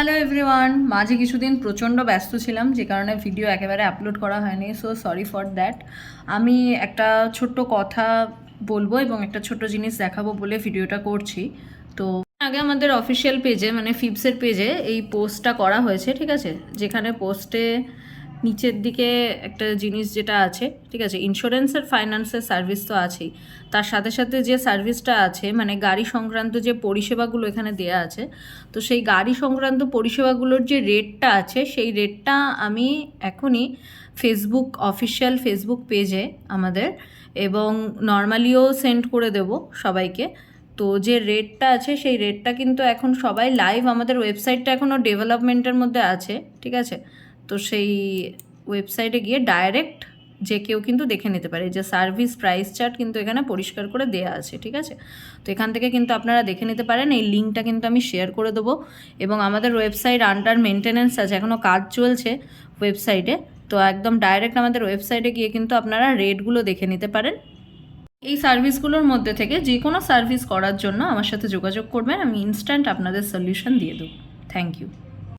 Hello everyone মাঝে কিছুদিন প্রচণ্ড ব্যস্ত ছিলাম, যে কারণে ভিডিও একেবারে আপলোড করা হয়নি সো সরি ফর দ্যাট আমি একটা ছোট্ট কথা বলব এবং একটা ছোট্ট জিনিস দেখাবো বলে ভিডিওটা করছি। তো আগে আমাদের অফিসিয়াল পেজে মানে ফিপসের পেজে এই পোস্টটা করা হয়েছে, ঠিক আছে? যেখানে পোস্টে নিচের দিকে একটা জিনিস যেটা আছে, ঠিক আছে ইন্স্যুরেন্সের ফাইন্যান্সের সার্ভিস তো আছেই। তার সাথে সাথে যে সার্ভিসটা আছে মানে গাড়ি সংক্রান্ত যে পরিষেবাগুলো এখানে দেয়া আছে, তো সেই গাড়ি সংক্রান্ত পরিষেবাগুলোর যে রেটটা আছে, সেই রেটটা আমি এখনই ফেসবুক অফিসিয়াল ফেসবুক পেজে আমাদের এবং নর্মালিও সেন্ড করে দেব সবাইকে। তো যে রেটটা আছে, সেই রেটটা কিন্তু এখন সবাই লাইভ আমাদের ওয়েবসাইটটা এখনও ডেভেলপমেন্টের মধ্যে আছে, ঠিক আছে? তো সেই ওয়েবসাইটে গিয়ে ডাইরেক্ট যে কেউ কিন্তু দেখে নিতে পারে। যে সার্ভিস প্রাইস চার্ট কিন্তু এখানে পরিষ্কার করে দেয়া আছে, ঠিক আছে? তো এখান থেকে কিন্তু আপনারা দেখে নিতে পারেন, এই লিঙ্কটা কিন্তু আমি শেয়ার করে দেবো। এবং আমাদের ওয়েবসাইট আন্ডার মেনটেনেন্স আছে এখনও কাজ চলছে ওয়েবসাইটে তো একদম ডাইরেক্ট আমাদের ওয়েবসাইটে গিয়ে কিন্তু আপনারা রেটগুলো দেখে নিতে পারেন। এই সার্ভিসগুলোর মধ্যে থেকে যে কোনো সার্ভিস করার জন্য আমার সাথে যোগাযোগ করবেন, আমি ইনস্ট্যান্ট আপনাদের সলিউশন দিয়ে দেবো। Thank you